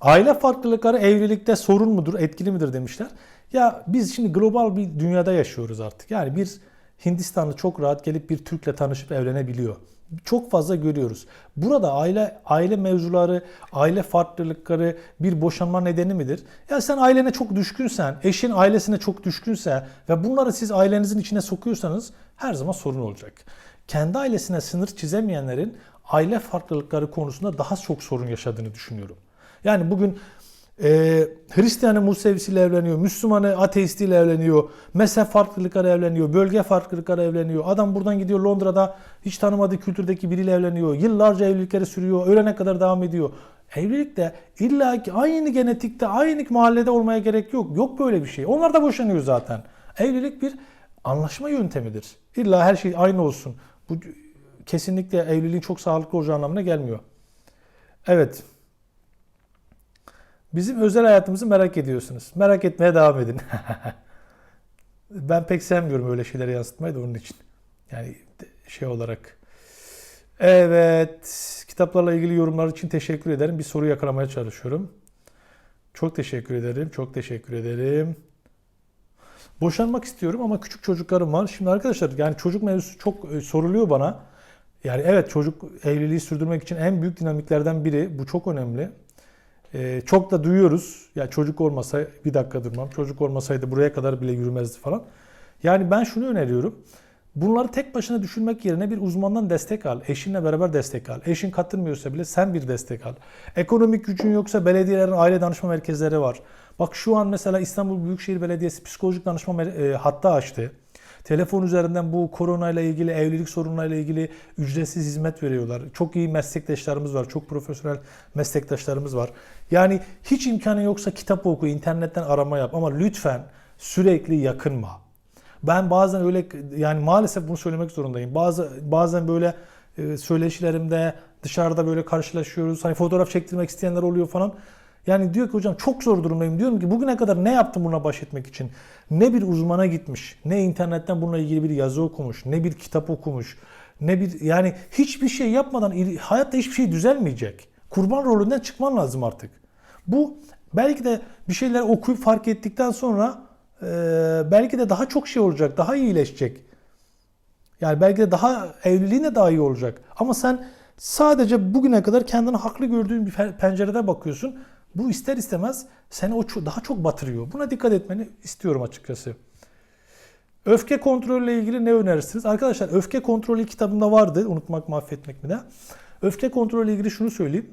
Aile farklılıkları evlilikte sorun mudur, etkili midir demişler. Ya biz şimdi global bir dünyada yaşıyoruz artık. Yani bir Hindistanlı çok rahat gelip bir Türk'le tanışıp evlenebiliyor. Çok fazla görüyoruz. Burada aile aile mevzuları, aile farklılıkları bir boşanma nedeni midir? Ya sen ailene çok düşkünsen, eşin ailesine çok düşkünse ve bunları siz ailenizin içine sokuyorsanız her zaman sorun olacak. Kendi ailesine sınır çizemeyenlerin aile farklılıkları konusunda daha çok sorun yaşadığını düşünüyorum. Yani bugün e, Hristiyanı Musevisiyle evleniyor, Müslümanı ateistiyle evleniyor, mezhep farklılıkları evleniyor, bölge farklılıkları evleniyor. Adam buradan gidiyor Londra'da hiç tanımadığı kültürdeki biriyle evleniyor. Yıllarca evlilikleri sürüyor, ölene kadar devam ediyor. Evlilikte illa ki aynı genetikte, aynı mahallede olmaya gerek yok. Yok böyle bir şey. Onlar da boşanıyor zaten. Evlilik bir anlaşma yöntemidir. İlla her şey aynı olsun. Bu kesinlikle evliliğin çok sağlıklı olacağı anlamına gelmiyor. Evet. Bizim özel hayatımızı merak ediyorsunuz. Merak etmeye devam edin. ben pek sevmiyorum öyle şeyleri yansıtmayı da onun için. Yani şey olarak. Evet. Kitaplarla ilgili yorumlar için teşekkür ederim. Bir soru yakalamaya çalışıyorum. Çok teşekkür ederim. Çok teşekkür ederim. Boşanmak istiyorum ama küçük çocuklarım var. Şimdi arkadaşlar yani çocuk mevzusu çok e, soruluyor bana. Yani evet çocuk evliliği sürdürmek için en büyük dinamiklerden biri. Bu çok önemli. Ee, çok da duyuyoruz. Ya çocuk olmasa bir dakika durmam. Çocuk olmasaydı buraya kadar bile yürümezdi falan. Yani ben şunu öneriyorum. Bunları tek başına düşünmek yerine bir uzmandan destek al. Eşinle beraber destek al. Eşin katılmıyorsa bile sen bir destek al. Ekonomik gücün yoksa belediyelerin aile danışma merkezleri var. Bak şu an mesela İstanbul Büyükşehir Belediyesi psikolojik danışma e, hattı açtı. Telefon üzerinden bu korona ile ilgili, evlilik sorunlarıyla ilgili ücretsiz hizmet veriyorlar. Çok iyi meslektaşlarımız var. Çok profesyonel meslektaşlarımız var. Yani hiç imkanı yoksa kitap oku, internetten arama yap ama lütfen sürekli yakınma. Ben bazen öyle yani maalesef bunu söylemek zorundayım. Bazı bazen böyle e, söyleşilerimde dışarıda böyle karşılaşıyoruz. Hani fotoğraf çektirmek isteyenler oluyor falan. Yani diyor ki hocam çok zor durumdayım. Diyorum ki bugüne kadar ne yaptım buna baş etmek için? Ne bir uzmana gitmiş, ne internetten bununla ilgili bir yazı okumuş, ne bir kitap okumuş, ne bir yani hiçbir şey yapmadan hayatta hiçbir şey düzelmeyecek. Kurban rolünden çıkman lazım artık. Bu belki de bir şeyler okuyup fark ettikten sonra e, belki de daha çok şey olacak, daha iyileşecek. Yani belki de daha evliliğin de daha iyi olacak. Ama sen sadece bugüne kadar kendini haklı gördüğün bir pe- pencerede bakıyorsun. Bu ister istemez seni o daha çok batırıyor. Buna dikkat etmeni istiyorum açıkçası. Öfke kontrolüyle ilgili ne önerirsiniz? Arkadaşlar öfke kontrolü kitabımda vardı. Unutmak mahvetmek mi de. Öfke kontrolü ilgili şunu söyleyeyim.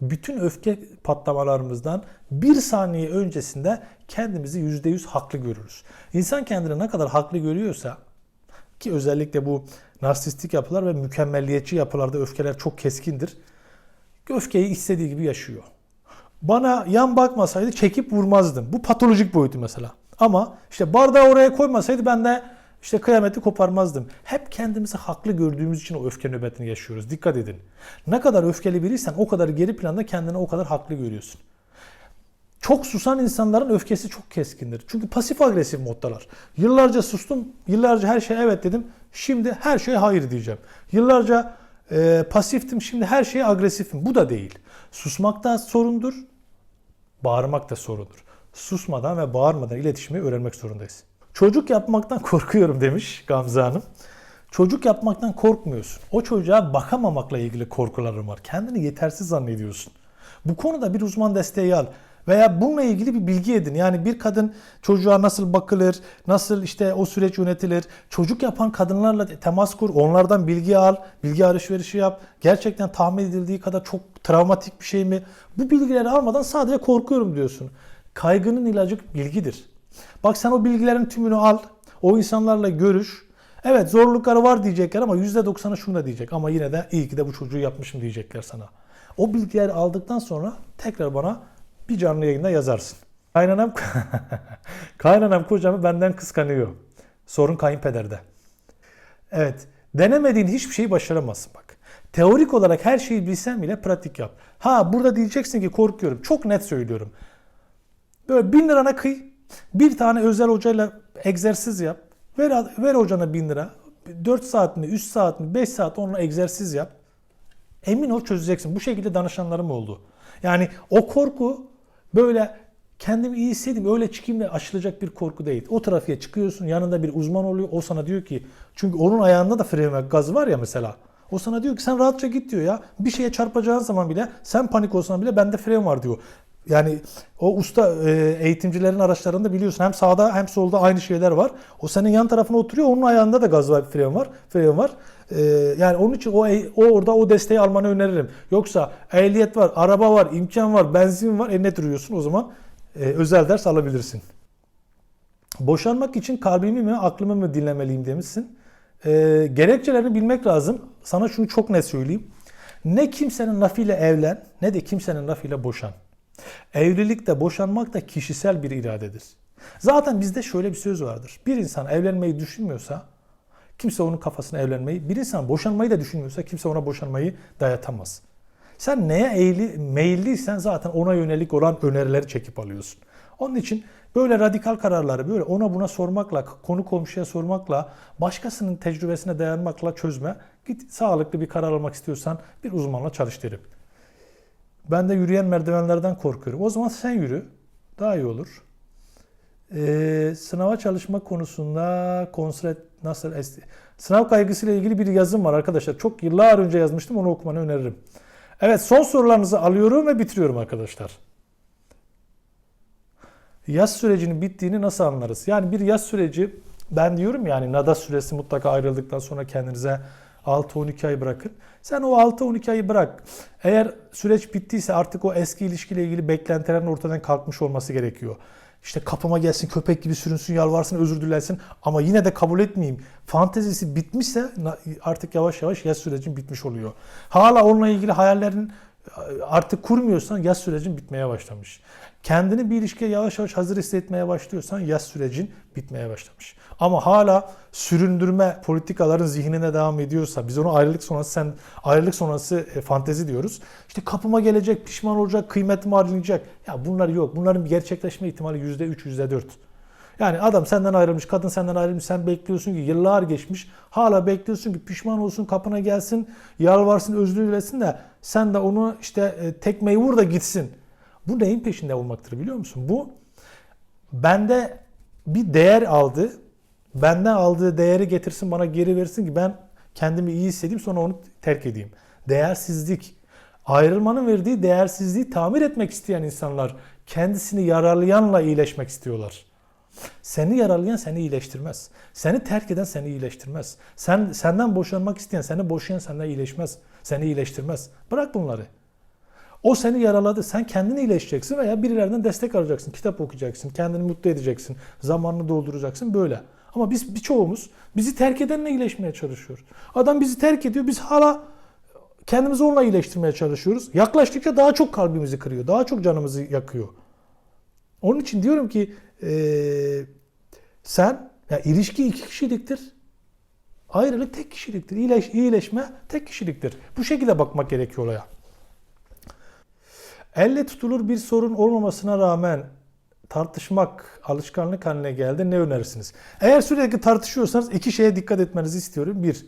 Bütün öfke patlamalarımızdan bir saniye öncesinde kendimizi %100 haklı görürüz. İnsan kendini ne kadar haklı görüyorsa ki özellikle bu narsistik yapılar ve mükemmelliyetçi yapılarda öfkeler çok keskindir. Öfkeyi istediği gibi yaşıyor. Bana yan bakmasaydı çekip vurmazdım. Bu patolojik boyutu mesela. Ama işte bardağı oraya koymasaydı ben de işte kıyameti koparmazdım. Hep kendimizi haklı gördüğümüz için o öfke nöbetini yaşıyoruz. Dikkat edin. Ne kadar öfkeli biriysen o kadar geri planda kendini o kadar haklı görüyorsun. Çok susan insanların öfkesi çok keskindir. Çünkü pasif agresif moddalar. Yıllarca sustum, yıllarca her şeye evet dedim. Şimdi her şeye hayır diyeceğim. Yıllarca e, pasiftim, şimdi her şeye agresifim. Bu da değil. Susmak da sorundur, bağırmak da sorundur. Susmadan ve bağırmadan iletişimi öğrenmek zorundayız. Çocuk yapmaktan korkuyorum demiş Gamze Hanım. Çocuk yapmaktan korkmuyorsun. O çocuğa bakamamakla ilgili korkuların var. Kendini yetersiz zannediyorsun. Bu konuda bir uzman desteği al. Veya bununla ilgili bir bilgi edin. Yani bir kadın çocuğa nasıl bakılır, nasıl işte o süreç yönetilir. Çocuk yapan kadınlarla temas kur, onlardan bilgi al, bilgi alışverişi yap. Gerçekten tahmin edildiği kadar çok travmatik bir şey mi? Bu bilgileri almadan sadece korkuyorum diyorsun. Kaygının ilacı bilgidir. Bak sen o bilgilerin tümünü al, o insanlarla görüş. Evet zorlukları var diyecekler ama %90'ı şunu da diyecek. Ama yine de iyi ki de bu çocuğu yapmışım diyecekler sana. O bilgileri aldıktan sonra tekrar bana bir canlı yayında yazarsın. Kaynanam, kaynanam kocamı benden kıskanıyor. Sorun kayınpederde. Evet, denemediğin hiçbir şeyi başaramazsın bak. Teorik olarak her şeyi bilsen bile pratik yap. Ha burada diyeceksin ki korkuyorum. Çok net söylüyorum. Böyle bin lirana kıy. Bir tane özel hocayla egzersiz yap. Ver, ver hocana bin lira. 4 saat mi, 3 saat mi, 5 saat onunla egzersiz yap. Emin ol çözeceksin. Bu şekilde danışanlarım oldu. Yani o korku böyle kendimi iyi hissedeyim öyle çıkayım da aşılacak bir korku değil. O trafiğe çıkıyorsun yanında bir uzman oluyor. O sana diyor ki çünkü onun ayağında da fren gazı var ya mesela. O sana diyor ki sen rahatça git diyor ya. Bir şeye çarpacağın zaman bile sen panik olsan bile bende fren var diyor. Yani o usta e, eğitimcilerin araçlarında biliyorsun hem sağda hem solda aynı şeyler var. O senin yan tarafına oturuyor onun ayağında da gaz var, fren var. Fren var. E, yani onun için o, o orada o desteği almanı öneririm. Yoksa ehliyet var, araba var, imkan var, benzin var. E ne duruyorsun o zaman? E, özel ders alabilirsin. Boşanmak için kalbimi mi aklımı mı dinlemeliyim demişsin. E, gerekçelerini bilmek lazım. Sana şunu çok net söyleyeyim. Ne kimsenin lafıyla evlen ne de kimsenin lafıyla boşan. Evlilikte boşanmak da kişisel bir iradedir. Zaten bizde şöyle bir söz vardır. Bir insan evlenmeyi düşünmüyorsa kimse onun kafasına evlenmeyi, bir insan boşanmayı da düşünmüyorsa kimse ona boşanmayı dayatamaz. Sen neye eğili, meyilliysen zaten ona yönelik olan önerileri çekip alıyorsun. Onun için böyle radikal kararları böyle ona buna sormakla, konu komşuya sormakla, başkasının tecrübesine dayanmakla çözme. Git sağlıklı bir karar almak istiyorsan bir uzmanla çalış derim. Ben de yürüyen merdivenlerden korkuyorum. O zaman sen yürü. Daha iyi olur. Ee, sınava çalışma konusunda konsret nasıl esti? Sınav kaygısıyla ilgili bir yazım var arkadaşlar. Çok yıllar önce yazmıştım. Onu okumanı öneririm. Evet son sorularınızı alıyorum ve bitiriyorum arkadaşlar. Yaz sürecinin bittiğini nasıl anlarız? Yani bir yaz süreci ben diyorum yani nada süresi mutlaka ayrıldıktan sonra kendinize 6-12 ay bırakın. Sen o 6-12 ayı bırak. Eğer süreç bittiyse artık o eski ilişkiyle ilgili beklentilerin ortadan kalkmış olması gerekiyor. İşte kapıma gelsin, köpek gibi sürünsün, yalvarsın, özür dilersin ama yine de kabul etmeyeyim. Fantezisi bitmişse artık yavaş yavaş yaz sürecin bitmiş oluyor. Hala onunla ilgili hayallerin artık kurmuyorsan yaz sürecin bitmeye başlamış. Kendini bir ilişkiye yavaş yavaş hazır hissetmeye başlıyorsan yaz sürecin bitmeye başlamış. Ama hala süründürme politikaların zihnine devam ediyorsa biz onu ayrılık sonrası sen ayrılık sonrası e, fantezi diyoruz. İşte kapıma gelecek, pişman olacak, kıymetimi arayacak. Ya bunlar yok. Bunların gerçekleşme ihtimali %3, %4. Yani adam senden ayrılmış, kadın senden ayrılmış, sen bekliyorsun ki yıllar geçmiş, hala bekliyorsun ki pişman olsun, kapına gelsin, yalvarsın, özür dilesin de sen de onu işte e, tekmeyi vur da gitsin. Bu neyin peşinde olmaktır biliyor musun? Bu bende bir değer aldı, benden aldığı değeri getirsin bana geri versin ki ben kendimi iyi hissedeyim sonra onu terk edeyim. Değersizlik. Ayrılmanın verdiği değersizliği tamir etmek isteyen insanlar kendisini yararlayanla iyileşmek istiyorlar. Seni yaralayan seni iyileştirmez. Seni terk eden seni iyileştirmez. Sen senden boşanmak isteyen seni boşayan senden iyileşmez. Seni iyileştirmez. Bırak bunları. O seni yaraladı. Sen kendini iyileşeceksin veya birilerden destek alacaksın. Kitap okuyacaksın. Kendini mutlu edeceksin. Zamanını dolduracaksın. Böyle. Ama biz birçoğumuz bizi terk edenle iyileşmeye çalışıyor. Adam bizi terk ediyor. Biz hala kendimizi onunla iyileştirmeye çalışıyoruz. Yaklaştıkça daha çok kalbimizi kırıyor. Daha çok canımızı yakıyor. Onun için diyorum ki ee, sen ya ilişki iki kişiliktir. Ayrılık tek kişiliktir. İyileş, iyileşme tek kişiliktir. Bu şekilde bakmak gerekiyor olaya. Elle tutulur bir sorun olmamasına rağmen tartışmak alışkanlık haline geldi. Ne önerirsiniz? Eğer sürekli tartışıyorsanız iki şeye dikkat etmenizi istiyorum. Bir,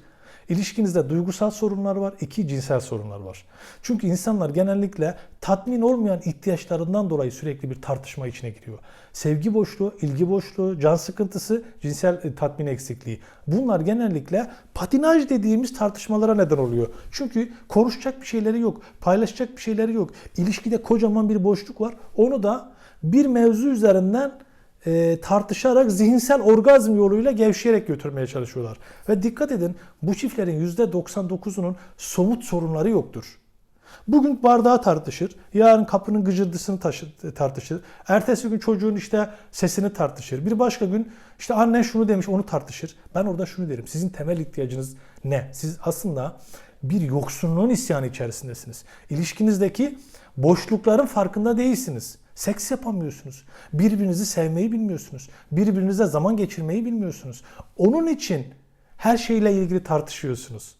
ilişkinizde duygusal sorunlar var. iki cinsel sorunlar var. Çünkü insanlar genellikle tatmin olmayan ihtiyaçlarından dolayı sürekli bir tartışma içine giriyor. Sevgi boşluğu, ilgi boşluğu, can sıkıntısı, cinsel e, tatmin eksikliği. Bunlar genellikle patinaj dediğimiz tartışmalara neden oluyor. Çünkü konuşacak bir şeyleri yok, paylaşacak bir şeyleri yok. İlişkide kocaman bir boşluk var. Onu da bir mevzu üzerinden e, tartışarak zihinsel orgazm yoluyla gevşeyerek götürmeye çalışıyorlar. Ve dikkat edin bu çiftlerin %99'unun somut sorunları yoktur. Bugün bardağı tartışır, yarın kapının gıcırdısını tartışır, ertesi gün çocuğun işte sesini tartışır, bir başka gün işte annen şunu demiş onu tartışır. Ben orada şunu derim, sizin temel ihtiyacınız ne? Siz aslında bir yoksunluğun isyanı içerisindesiniz. İlişkinizdeki boşlukların farkında değilsiniz. Seks yapamıyorsunuz. Birbirinizi sevmeyi bilmiyorsunuz. Birbirinize zaman geçirmeyi bilmiyorsunuz. Onun için her şeyle ilgili tartışıyorsunuz.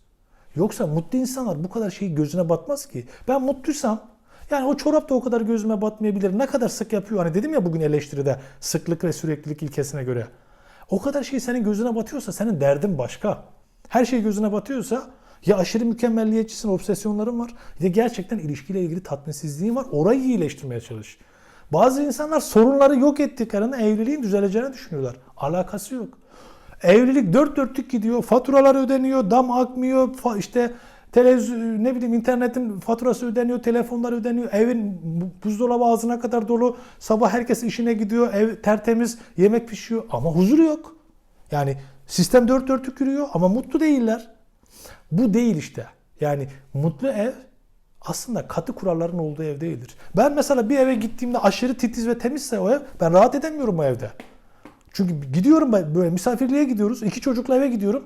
Yoksa mutlu insanlar bu kadar şeyi gözüne batmaz ki. Ben mutluysam yani o çorap da o kadar gözüme batmayabilir. Ne kadar sık yapıyor. Hani dedim ya bugün eleştiride sıklık ve süreklilik ilkesine göre. O kadar şey senin gözüne batıyorsa senin derdin başka. Her şey gözüne batıyorsa Ya aşırı mükemmelliyetçisin, obsesyonların var. Ya gerçekten ilişkiyle ilgili tatminsizliğin var. Orayı iyileştirmeye çalış. Bazı insanlar sorunları yok ettiklerinde evliliğin düzeleceğini düşünüyorlar. Alakası yok. Evlilik dört dörtlük gidiyor. Faturalar ödeniyor, dam akmıyor, işte televizyon ne bileyim internetin faturası ödeniyor, telefonlar ödeniyor, evin bu- buzdolabı ağzına kadar dolu. Sabah herkes işine gidiyor, ev tertemiz, yemek pişiyor ama huzur yok. Yani sistem dört dörtlük yürüyor ama mutlu değiller. Bu değil işte. Yani mutlu ev aslında katı kuralların olduğu ev değildir. Ben mesela bir eve gittiğimde aşırı titiz ve temizse o ev ben rahat edemiyorum o evde. Çünkü gidiyorum ben böyle misafirliğe gidiyoruz. iki çocukla eve gidiyorum.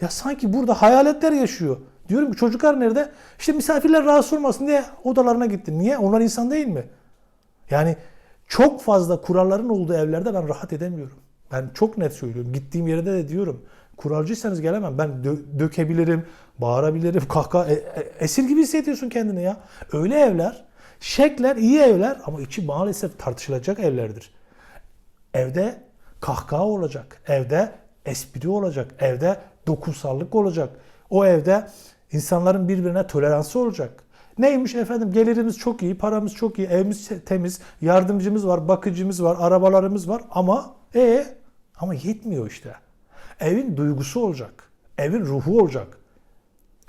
Ya sanki burada hayaletler yaşıyor. Diyorum ki çocuklar nerede? İşte misafirler rahatsız olmasın diye odalarına gitti. Niye? Onlar insan değil mi? Yani çok fazla kuralların olduğu evlerde ben rahat edemiyorum. Ben çok net söylüyorum. Gittiğim yerde de diyorum. Kuralcıysanız gelemem. Ben dö- dökebilirim, bağırabilirim, kahkaha. e- e- esir gibi hissediyorsun kendini ya. Öyle evler, şekler iyi evler ama içi maalesef tartışılacak evlerdir. Evde kahkaha olacak. Evde espri olacak. Evde dokunsallık olacak. O evde insanların birbirine toleransı olacak. Neymiş efendim gelirimiz çok iyi, paramız çok iyi, evimiz temiz, yardımcımız var, bakıcımız var, arabalarımız var ama e ama yetmiyor işte. Evin duygusu olacak. Evin ruhu olacak.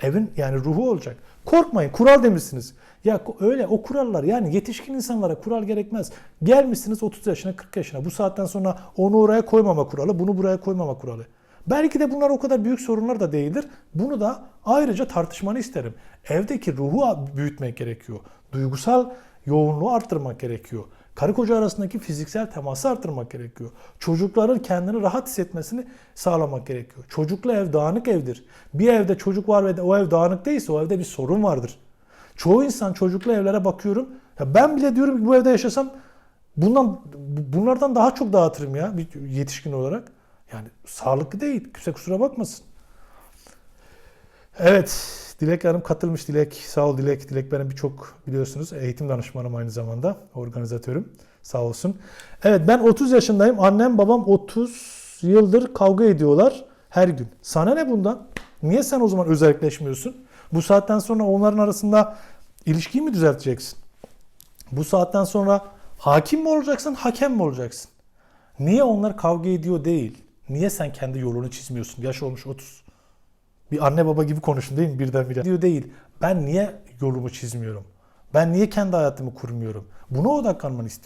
Evin yani ruhu olacak. Korkmayın kural demişsiniz. Ya öyle o kurallar yani yetişkin insanlara kural gerekmez. Gelmişsiniz 30 yaşına 40 yaşına bu saatten sonra onu oraya koymama kuralı bunu buraya koymama kuralı. Belki de bunlar o kadar büyük sorunlar da değildir. Bunu da ayrıca tartışmanı isterim. Evdeki ruhu büyütmek gerekiyor. Duygusal yoğunluğu arttırmak gerekiyor. Karı koca arasındaki fiziksel teması arttırmak gerekiyor. Çocukların kendini rahat hissetmesini sağlamak gerekiyor. Çocuklu ev dağınık evdir. Bir evde çocuk var ve o ev dağınık değilse o evde bir sorun vardır. Çoğu insan çocuklu evlere bakıyorum. Ya ben bile diyorum ki bu evde yaşasam bundan bunlardan daha çok dağıtırım ya bir yetişkin olarak. Yani sağlıklı değil. Kimse kusura bakmasın. Evet. Dilek Hanım katılmış. Dilek sağ ol Dilek. Dilek benim birçok biliyorsunuz eğitim danışmanım aynı zamanda. Organizatörüm. Sağ olsun. Evet ben 30 yaşındayım. Annem babam 30 yıldır kavga ediyorlar her gün. Sana ne bundan? Niye sen o zaman özelleşmiyorsun? Bu saatten sonra onların arasında ilişkiyi mi düzelteceksin? Bu saatten sonra hakim mi olacaksın, hakem mi olacaksın? Niye onlar kavga ediyor değil? Niye sen kendi yolunu çizmiyorsun? Yaş olmuş 30. Bir anne baba gibi konuşun değil mi birdenbire? Diyor değil. Ben niye yolumu çizmiyorum? Ben niye kendi hayatımı kurmuyorum? Buna odaklanmanı istiyorum.